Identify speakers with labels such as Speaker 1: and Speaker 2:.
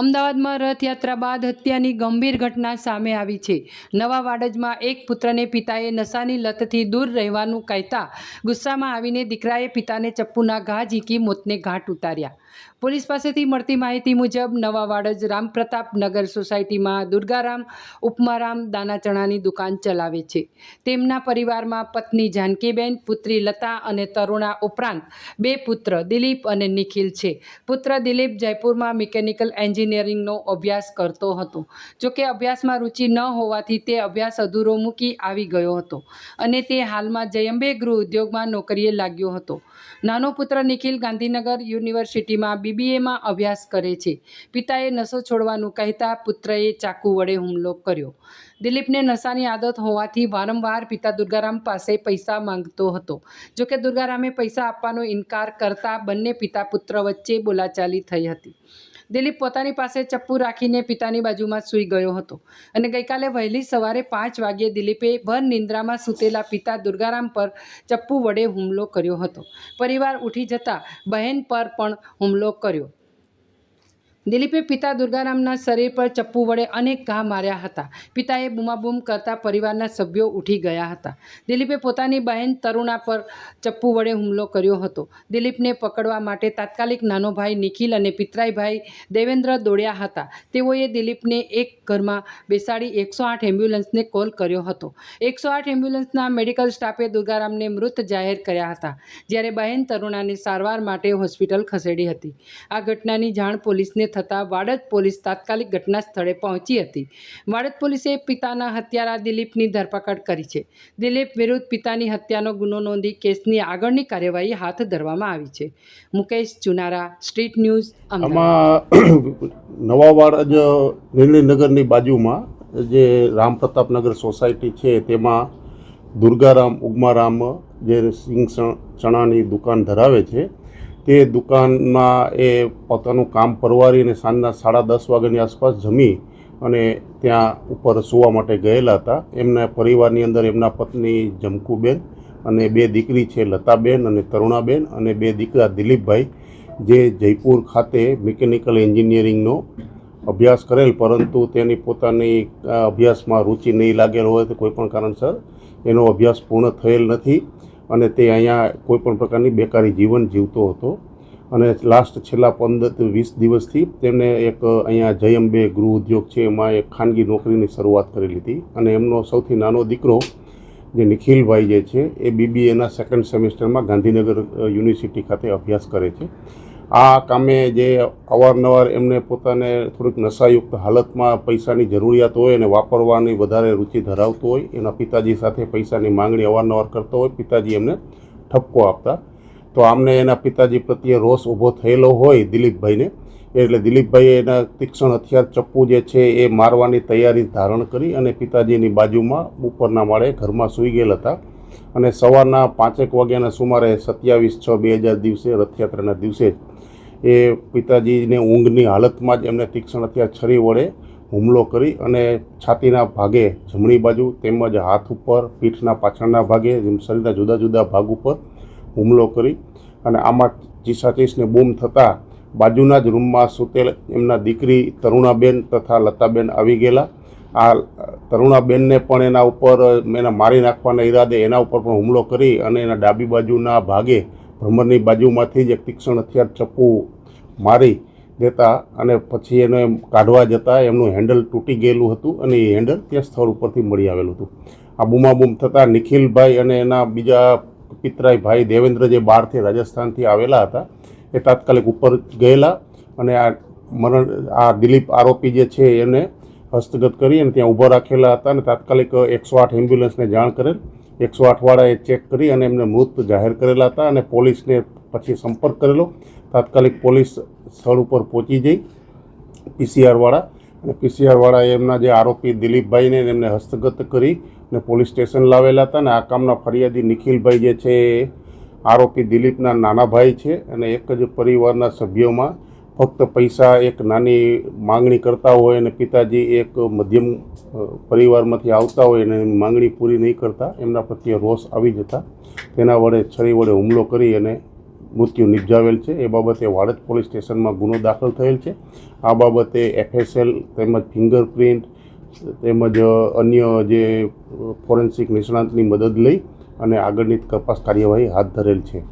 Speaker 1: અમદાવાદમાં રથયાત્રા બાદ હત્યાની ગંભીર ઘટના સામે આવી છે. નવા વાડજમાં એક પુત્રને પિતાએ નશાની લતથી દૂર રહેવાનું કહેતા ગુસ્સામાં આવીને દીકરાએ પિતાને ચપ્પુના ઘા ઝીકી મોતને ઘાટ ઉતાર્યા. પોલીસ પાસેથી મળતી માહિતી મુજબ નવા વાડજ રામપ્રતાપ નગર સોસાયટીમાં દુર્ગારામ ઉપમારામ દાના ચણાની દુકાન ચલાવે છે. તેમના પરિવારમાં પત્ની જાનકીબેન, પુત્રી લતા અને તરુણા ઉપરાંત બે પુત્ર દિલીપ અને નિખિલ છે. પુત્ર દિલીપ જયપુરમાં મિકેનિકલ એન્જિનિયરિંગનો અભ્યાસ કરતો હતો. જોકે અભ્યાસમાં રુચિ ન હોવાથી તે અભ્યાસ અધૂરો મૂકી આવી ગયો હતો અને તે હાલમાં જયંબે ગૃહ ઉદ્યોગમાં નોકરીએ લાગ્યો હતો. નાનો પુત્ર નિખિલ ગાંધીનગર યુનિવર્સિટીમાં બીબીએમાં અભ્યાસ કરે છે. પિતાએ નશો છોડવાનું કહેતા પુત્રએ ચાકુ વડે હુમલો કર્યો. દિલીપને નશાની આદત હોવાથી વારંવાર પિતા દુર્ગારામ પાસે પૈસા માંગતો હતો. જોકે દુર્ગારામે પૈસા આપવાનો ઇનકાર કરતા બંને પિતા પુત્ર વચ્ચે બોલાચાલી થઈ હતી. દિલીપ પોતાની પાસે ચપ્પુ રાખીને પિતાની બાજુમાં સૂઈ ગયો હતો. અને ગઈકાલે વહેલી સવારે પાંચ વાગ્યે દિલીપે ભર નિંદ્રામાં સૂતેલા પિતા દુર્ગારામ પર ચપ્પુ વડે હુમલો કર્યો હતો. પરિવાર ઉઠી જતાં બહેન પર પણ હુમલો કર્યો. દિલીપે પિતા દુર્ગારામના શરીર પર ચપ્પુ વડે અનેક ઘા માર્યા હતા. પિતાએ બૂમાબૂમ કરતા પરિવારના સભ્યો ઉઠી ગયા હતા. દિલીપે પોતાની બહેન તરુણા પર ચપ્પુ વડે હુમલો કર્યો હતો. દિલીપને પકડવા માટે તાત્કાલિક નાનો ભાઈ નિખિલ અને પિતરાઈભાઈ દેવેન્દ્ર દોડ્યા હતા. તેઓએ દિલીપને એક ઘરમાં બેસાડી એકસો આઠ એમ્બ્યુલન્સને કોલ કર્યો હતો. એકસો આઠ એમ્બ્યુલન્સના મેડિકલ સ્ટાફે દુર્ગારામને મૃત જાહેર કર્યા હતા, જ્યારે બહેન તરુણાને સારવાર માટે હોસ્પિટલ ખસેડી હતી. આ ઘટનાની જાણ પોલીસને થતાં વાડજ પોલીસ તાત્કાલિક ઘટના સ્થળે પહોંચી હતી. વાડજ પોલીસે પિતાના હત્યારા દિલીપની ધરપકડ કરી છે. દિલીપ વિરુદ્ધ પિતાની હત્યાનો ગુનો નોંધી કેસની આગળની કાર્યવાહી હાથ ધરવામાં આવી છે. મુકેશ ચુનારા, સ્ટ્રીટ ન્યૂઝ
Speaker 2: આમાં નવાવાડ જ નિર્ણયનગરની બાજુમાં જે રામપ્રતાપનગર સોસાયટી છે, તેમાં દુર્ગારામ, ઉગમારામ, જે સિંગ ચણાની દુકાન ધરાવે છે તે દુકાનમાં એ પોતાનું કામ પરવારીને સાંજના સાડા દસ વાગ્યાની આસપાસ જમી અને ત્યાં ઉપર સુવા માટે ગયેલા હતા. એમના પરિવારની અંદર એમના પત્ની જમકુબેન અને બે દીકરી છે લતાબેન અને તરુણાબેન અને બે દીકરા દિલીપભાઈ, જે જયપુર ખાતે મિકેનિકલ એન્જિનિયરિંગનો અભ્યાસ કરેલ, પરંતુ તેની પોતાની અભ્યાસમાં રુચિ નહીં લાગેલ હોય તો કોઈપણ કારણસર એનો અભ્યાસ પૂર્ણ થયેલ નથી. અને તે અહીંયા કોઈપણ પ્રકારની બેકારી જીવન જીવતો હતો. અને લાસ્ટ છેલ્લા પંદર વીસ દિવસથી તેમણે એક અહીંયા જયંબે ગૃહ ઉદ્યોગ છે, એમાં એક ખાનગી નોકરીની શરૂઆત કરેલી હતી. અને એમનો સૌથી નાનો દીકરો જે નિખિલભાઈ જે છે, એ બીબીએના સેકન્ડ સેમિસ્ટરમાં ગાંધીનગર યુનિવર્સિટી ખાતે અભ્યાસ કરે છે. આ કામે જે અવારનવાર એમને પોતાને થોડીક નશાયુક્ત હાલતમાં પૈસાની જરૂરિયાત હોય અને વાપરવાની વધારે રુચિ ધરાવતો હોય, એના પિતાજી સાથે પૈસાની માંગણી અવારનવાર કરતો હોય, પિતાજી એમને ઠપકો આપતા. તો આમને એના પિતાજી પ્રત્યે રોષ ઊભો થયેલો હોય દિલીપભાઈને, એટલે દિલીપભાઈએ એના તીક્ષ્ણ હથિયાર ચપ્પુ જે છે એ મારવાની તૈયારી ધારણ કરી અને પિતાજીની બાજુમાં ઉપરના માળે ઘરમાં સૂઈ ગયેલા હતા. અને સવારના પાંચેક વાગ્યાના સુમારે સત્યાવીસ છ બે હજાર દિવસે રથયાત્રાના દિવસે એ પિતાજીને ઊંઘની હાલતમાં જ એમને તીક્ષ્ણ હથિયાર છરી વડે હુમલો કરી અને છાતીના ભાગે જમણી બાજુ તેમજ હાથ ઉપર, પીઠના પાછળના ભાગે શરીરના જુદા જુદા ભાગ ઉપર હુમલો કરી અને આમાં ચીસાચીસને બૂમ થતાં બાજુના જ રૂમમાં સૂતેલ એમના દીકરી તરુણાબેન તથા લતાબેન આવી ગયેલા. આ તરુણાબેનને પણ એના ઉપર, એને મારી નાખવાના ઈરાદે એના ઉપર પણ હુમલો કરી અને એના ડાબી બાજુના ભાગે ભ્રમરની બાજુમાંથી જ એક તીક્ષ્ણ હથિયાર ચપ્પુ મારી દેતા અને પછી એને કાઢવા જતાં એમનું હેન્ડલ તૂટી ગયેલું હતું અને એ હેન્ડલ તે સ્થળ ઉપરથી મળી આવેલું હતું. આ બૂમાબૂમ થતાં નિખિલભાઈ અને એના બીજા પિતરાઈ ભાઈ દેવેન્દ્ર જે બહારથી રાજસ્થાનથી આવેલા હતા, એ તાત્કાલિક ઉપર ગયેલા અને આ મરણ, આ દિલીપ આરોપી જે છે એને હસ્તગત કરી અને ત્યાં ઊભા રાખેલા હતા અને તાત્કાલિક એકસો આઠ એમ્બ્યુલન્સને જાણ કરેલ. એકસો આઠવાળાએ ચેક કરી અને એમને મૃત જાહેર કરેલા હતા અને પોલીસને પછી સંપર્ક કરેલો. તાત્કાલિક પોલીસ સ્થળ ઉપર પહોંચી જઈ પીસીઆરવાળા અને પીસીઆરવાળાએ એમના જે આરોપી દિલીપભાઈને એમને હસ્તગત કરી અને પોલીસ સ્ટેશન લાવેલા હતા અને આ કામના ફરિયાદી નિખિલભાઈ જે છે એ આરોપી દિલીપના નાના ભાઈ છે અને એક જ પરિવારના સભ્યોમાં ફક્ત પૈસા એક નાની માંગણી કરતા હોય અને પિતાજી એક મધ્યમ પરિવારમાંથી આવતા હોય અને માંગણી પૂરી નહીં કરતા, એમના પ્રત્યે રોષ આવી જતા. તેના વડે, છરી વડે હુમલો કરી અને મૃત્યુ નિપજાવેલ છે. એ બાબતે વાડજ પોલીસ સ્ટેશનમાં ગુનો દાખલ થયેલ છે. આ બાબતે એફએસએલ તેમજ ફિંગરપ્રિન્ટ તેમજ અન્ય જે ફોરેન્સિક નિષ્ણાંતની મદદ લઈ અને આગળની તપાસ કાર્યવાહી હાથ ધરેલ છે.